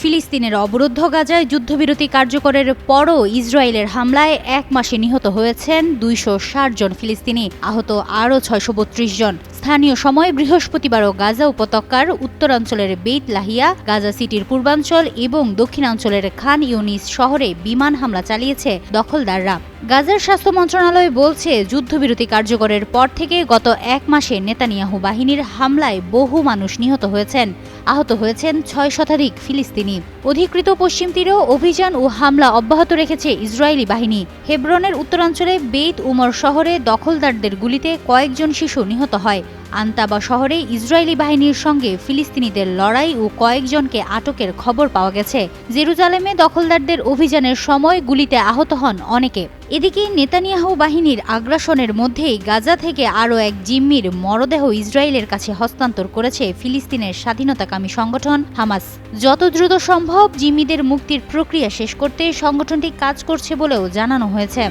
ফিলিস্তিনের অবরুদ্ধ গাজায় যুদ্ধবিরতি কার্যকরের পরও ইসরায়েলের হামলায় এক মাসে নিহত হয়েছেন দুইশো ষাট জন ফিলিস্তিনি, আহত আরও ছয়শো বত্রিশ জন। স্থানীয় সময় বৃহস্পতিবারও গাজা উপত্যকার উত্তরাঞ্চলের বেইত লাহিয়া, গাজা সিটির পূর্বাঞ্চল এবং দক্ষিণাঞ্চলের খান ইউনিস শহরে বিমান হামলা চালিয়েছে দখলদাররা। গাজার স্বাস্থ্য মন্ত্রণালয় বলছে, যুদ্ধবিরতি কার্যকরের পর থেকে গত এক মাসে নেতানিয়াহু বাহিনীর হামলায় বহু মানুষ নিহত হয়েছেন। আহত হয়েছেন ছয় শতাধিক ফিলিস্তিনি। অধিকৃত পশ্চিম তীরেও অভিযান ও হামলা অব্যাহত রেখেছে ইসরায়েলি বাহিনী। হেব্রনের উত্তরাঞ্চলে বেইত উমর শহরে দখলদারদের গুলিতে কয়েকজন শিশু নিহত হয়। আন্তাবা শহরে ইসরায়েলি বাহিনীর সঙ্গে ফিলিস্তিনিদের লড়াই ও কয়েকজনকে আটকের খবর পাওয়া গেছে। জেরুজালেমে দখলদারদের অভিযানের সময় গুলিতে আহত হন অনেকে। এদিকে নেতানিয়াহু বাহিনীর আগ্রাসনের মধ্যেই গাজা থেকে আরও এক জিম্মির মরদেহ ইসরায়েলের কাছে হস্তান্তর করেছে ফিলিস্তিনের স্বাধীনতাকামী সংগঠন হামাস। যত দ্রুত সম্ভব জিম্মিদের মুক্তির প্রক্রিয়া শেষ করতে সংগঠনটি কাজ করছে বলেও জানানো হয়েছে।